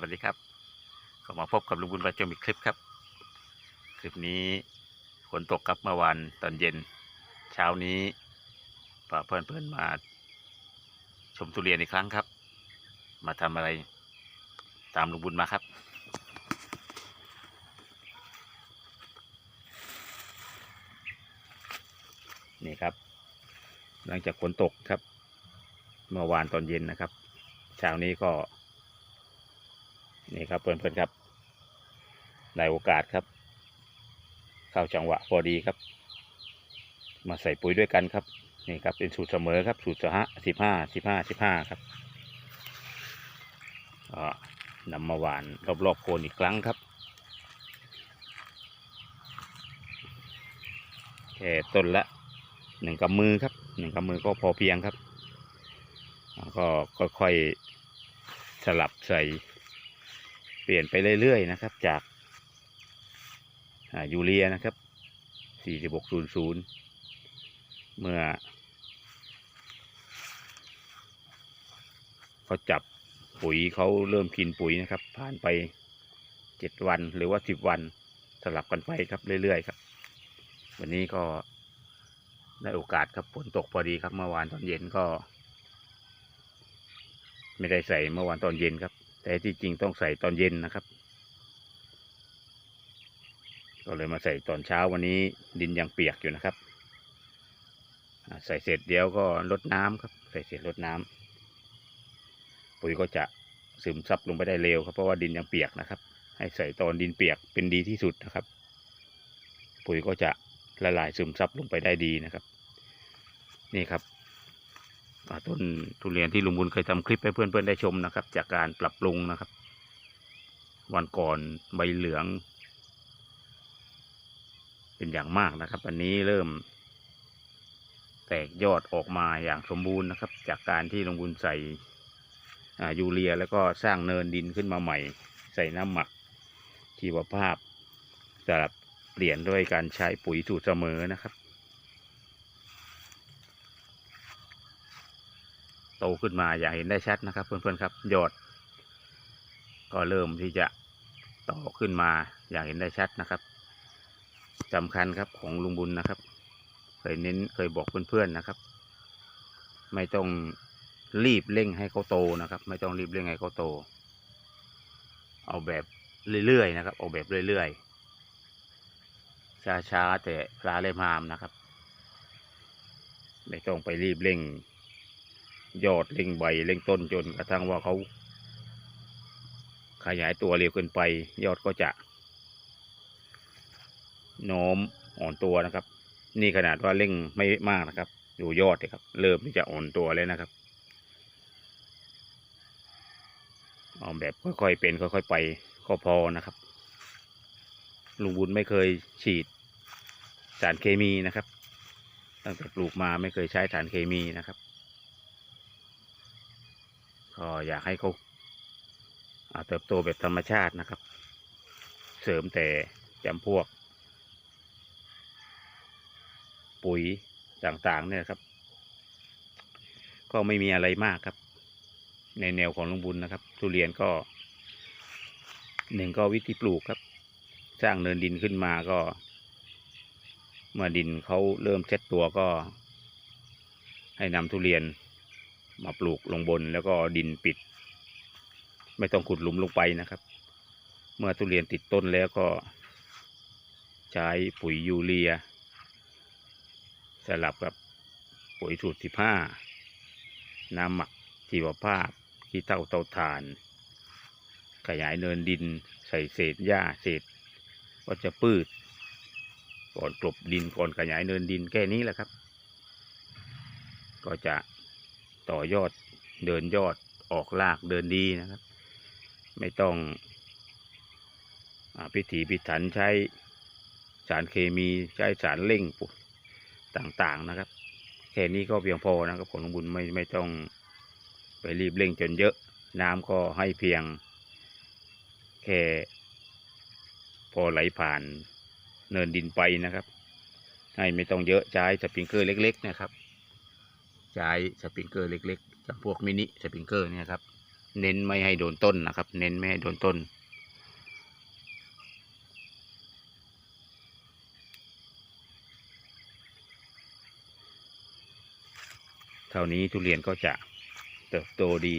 วัสดีครับก็มาพบกับลุงบุญประจงอีกคลิปครับ คลิปนี้ฝนตกครับเมื่อวานตอนเย็น เช้านี้พาเพื่อนเพื่อนมา ชมทุเรียนอีกครั้งครับ มาทำอะไรตามลุงบุญมาครับ นี่ครับ หลังจากฝนตกครับ เมื่อวานตอนเย็นนะครับ เช้านี้ก็ นี่ครับเพื่อนๆครับได้โอกาสครับ เข้าจังหวะพอดีครับ มาใส่ปุ๋ยด้วยกันครับนี่ครับเป็นสูตรเสมอครับ สูตรสหะสิบห้าสิบห้าสิบห้าครับนำมาหวานรอบๆโคนอีกครั้งครับแค่ต้นละหนึ่งกำมือครับหนึ่งกำมือก็พอเพียงครับแล้วก็ค่อยๆสลับใส่ เปลี่ยนไปเรื่อยๆนะครับ จากยูเรียนะครับ 4600 เมื่อเขาจับปุ๋ยเขาเริ่มกินปุ๋ยนะครับ ผ่านไป 7 วันหรือว่า 10 วันสลับกันไปครับเรื่อยๆครับ วันนี้ก็ได้โอกาสครับฝนตกพอดีครับเมื่อวานตอนเย็นก็ ไม่ได้ใส่เมื่อวานตอนเย็นครับ แต่ที่จริงต้องใส่ตอนเย็นนะครับ ก็เลยมาใส่ตอนเช้าวันนี้ดินยังเปียกอยู่นะครับ ใส่เสร็จเดี๋ยวก็ลดน้ำครับ ใส่เสร็จลดน้ำปุ๋ยก็จะซึมซับลงไปได้เร็วครับเพราะว่าดินยังเปียกนะครับ ให้ใส่ตอนดินเปียกเป็นดีที่สุดนะครับ ปุ๋ยก็จะละลายซึมซับลงไปได้ดีนะครับ นี่ครับ ต้นทุเรียนที่ลุงบุญเคยทำคลิปให้เพื่อนๆได้ชมนะครับ จากการปรับปรุงนะครับ วันก่อนใบเหลือง เป็นอย่างมากนะครับ อันนี้เริ่ม แตกยอดออกมาอย่างสมบูรณ์นะครับ จากการที่ลุงบุญใส่ยูเรียแล้วก็สร้างเนินดินขึ้นมาใหม่ ใส่น้ำหมักชีวภาพสลับเปลี่ยนด้วยการใช้ปุ๋ยสูตรเสมอนะครับ โตขึ้นมาอย่างเห็นได้ชัดนะครับ เพื่อนๆครับยอด ก็เริ่มที่จะโตขึ้นมาอย่างเห็นได้ชัดนะครับสำคัญครับของลุงบุญนะครับ เคยเน้นเคยบอกเพื่อนๆนะครับ ไม่ต้องรีบเร่งให้เขาโตนะครับ ไม่ต้องรีบเร่งให้เขาโต เอาแบบเรื่อยๆนะครับ เอาแบบเรื่อยๆช้าๆแต่พลาเล่มามนะครับ ไม่ต้องไปรีบเร่ง ยอดเร่งใบเร่งต้นจนกระทั่งว่าเขาขยายตัวเร็วเกินไป ยอดก็จะโน้มอ่อนตัวนะครับ นี่ขนาดว่าเร่งไม่มากนะครับดูยอดเลยครับ เริ่มที่จะอ่อนตัวเลยนะครับเอาแบบค่อยๆเป็นค่อยๆไปก็พอนะครับ ลุงบุญไม่เคยฉีดสารเคมีนะครับ ตั้งแต่ปลูกมาไม่เคยใช้สารเคมีนะครับ ก็อยากให้เขาาเติบโตแบบธรรมชาตินะครับ เสริมแต่จำพวก ปุ๋ยต่างๆเนี่ยครับ ก็ไม่มีอะไรมากครับ ในแนวของลุงบุญนะครับ ทุเรียนก็หนึ่งก็วิธีปลูกครับ สร้างเนินดินขึ้นมาก็ เมื่อดินเขาเริ่มเช็ดตัวก็ ให้นำทุเรียน มาปลูกลงบนแล้วก็ดินปิด ไม่ต้องขุดหลุมลงไปนะครับ เมื่อทุเรียนติดต้นแล้วก็ ใช้ปุ๋ยยูเรีย สลับกับปุ๋ยสูตรสิบห้าน้ำหมักชีวภาพขี้เท่าเตาถ่าน ขยายเนินดิน ใส่เศษหญ้าเศษวัชพืชก่อนกลบดินก่อนขยายเนินดินแค่นี้แหละครับ ก็จะ ต่อยอดเดินยอดออกรากเดินดีนะครับ ไม่ต้องอพิถีพิถันใช้สารเคมีใช้สารเร่งปุ๋ยต่างๆนะครับ แค่นี้ก็เพียงพอนะครับผลของบุญไม่ไม่ต้องไปรีบเร่งจนเยอะ น้ำก็ให้เพียง แค่พอไหลผ่านเนินดินไปนะครับ ให้ไม่ต้องเยอะใช้สปริงเกอร์เล็ก ๆ นะครับ ใช้สปริงเกอร์เล็กๆจำพวกมินิสปริงเกอร์เนี่ยครับ เน้นไม่ให้โดนต้นนะครับ เน้นไม่ให้โดนต้น เท่านี้ทุเรียนก็จะเติบโตดี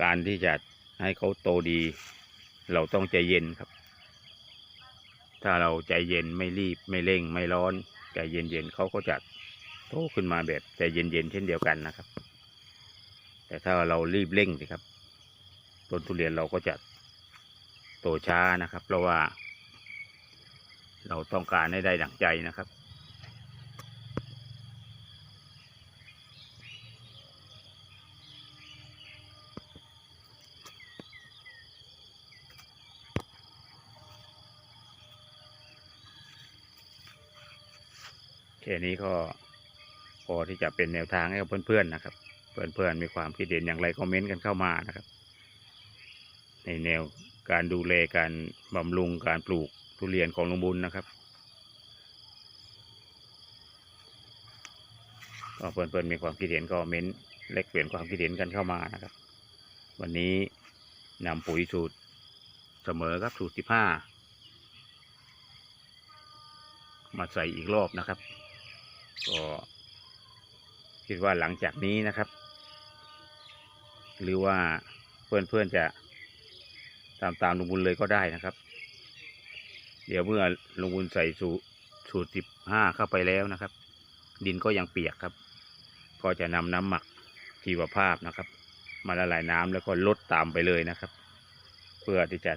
การที่จะให้เขาโตดี เราต้องใจเย็นครับ ถ้าเราใจเย็นไม่รีบไม่เร่งไม่ร้อนใจเย็นๆเขาก็จะ โตขึ้นมาแบบใจเย็นๆเช่นเดียวกันนะครับ แต่ถ้าเรารีบเร่งสิครับต้นทุเรียนเราก็จะโตช้านะครับ เพราะว่า เราต้องการให้ได้ดั่งใจนะครับแค่นี้ก็ อที่จะเป็นแนวทางให้กับเพื่อนๆนะครับ เพื่อนๆมีความคิดเห็นอย่างไรคอมเมนต์กันเข้ามานะครับ ในแนวการดูแลการบำรุงการปลูกทุเรียนของลุงบุญนะครับก็เพื่อนๆมีความคิดเห็นก็เม้นต์แลกเปลี่ยนความคิดเห็นกันเข้ามานะครับ วันนี้นำปุ๋ยสูตรเสมอครับสูตรสิบห้ามาใส่อีกรอบนะครับ ก็ คิดว่าหลังจากนี้นะครับ หรือว่าเพื่อนๆจะตามตามลุงบุญเลยก็ได้นะครับ เดี๋ยวเมื่อลุงบุญใส่สูสูตรสิบห้าเข้าไปแล้วนะครับ ดินก็ยังเปียกครับ ก็จะนำน้ำหมักชีวภาพนะครับ มาละลายน้ำแล้วก็ลดตามไปเลยนะครับ เพื่อที่จะ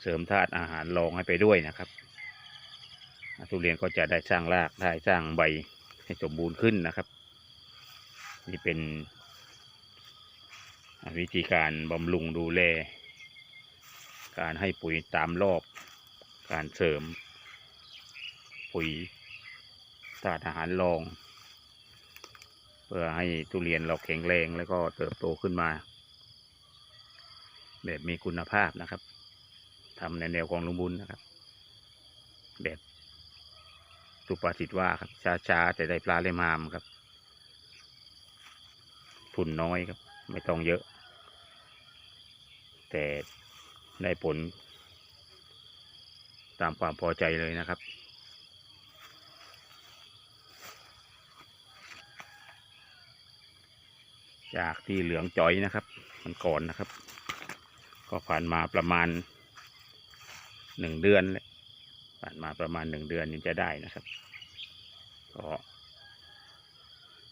เสริมธาตุอาหารรองให้ไปด้วยนะครับทุเรียนก็จะได้สร้างรากได้สร้างใบ ให้สมบูรณ์ขึ้นนะครับ นี่เป็นวิธีการบำรุงดูแล การให้ปุ๋ยตามรอบ การเสริม ปุ๋ยธาตุอาหารรอง เพื่อให้ทุเรียนเราแข็งแรงแล้วก็เติบโตขึ้นมา แบบมีคุณภาพนะครับทำในแนวของลุงบุญนะครับ แบบ สุภาษิตว่าครับ ช้าๆแต่ได้ปลาเล่มามครับ ทุนน้อยครับ ไม่ต้องเยอะ แต่ได้ผล ตามความพอใจเลยนะครับจากที่เหลืองจ้อยนะครับ มันก่อนนะครับ ก็ผ่านมาประมาณหนึ่งเดือนเลย ผ่านมาประมาณหนึ่งเดือนนี่จะได้นะครับก็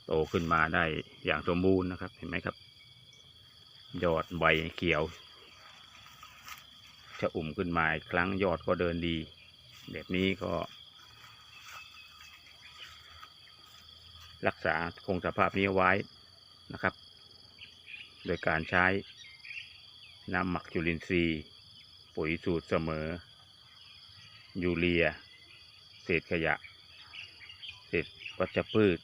โตขึ้นมาได้อย่างสมบูรณ์นะครับ เห็นไหมครับ ยอดใบเขียวจะอุ่มขึ้นมาอีกครั้งยอดก็เดินดี แบบนี้ก็ รักษาคงสภาพนี้ไว้นะครับ โดยการใช้น้ำหมักจุลินทรีย์ ปุ๋ยสูตรเสมอ ยูเรีย เศษขยะ เศษวัชพืช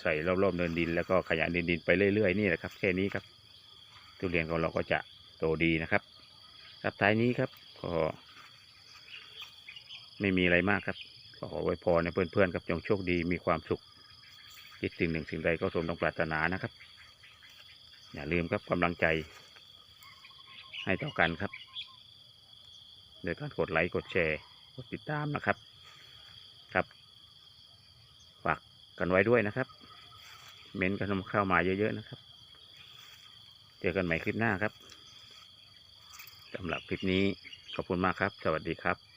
ใส่รอบๆเนินดิน แล้วก็ขยะเนินดินไปเรื่อยๆนี่แหละครับ แค่นี้ครับ ทุเรียนของเราก็จะโตดีนะครับ ครับท้ายนี้ครับก็ไม่มีอะไรมากครับก็ขอไว้พรในเพื่อนๆครับจงโชคดีมีความสุขคิดสิ่งหนึ่งสิ่งใดก็สมต้องปรารถนานะครับ อย่าลืมครับกำลังใจ ให้ต่อกันครับ โดยการกดไลค์กดแชร์กดติดตามนะครับครับฝากกันไว้ด้วยนะครับ เม้นต์กันเข้ามาเยอะๆนะครับ เจอกันใหม่คลิปหน้าครับสำหรับคลิปนี้ขอบคุณมากครับ สวัสดีครับ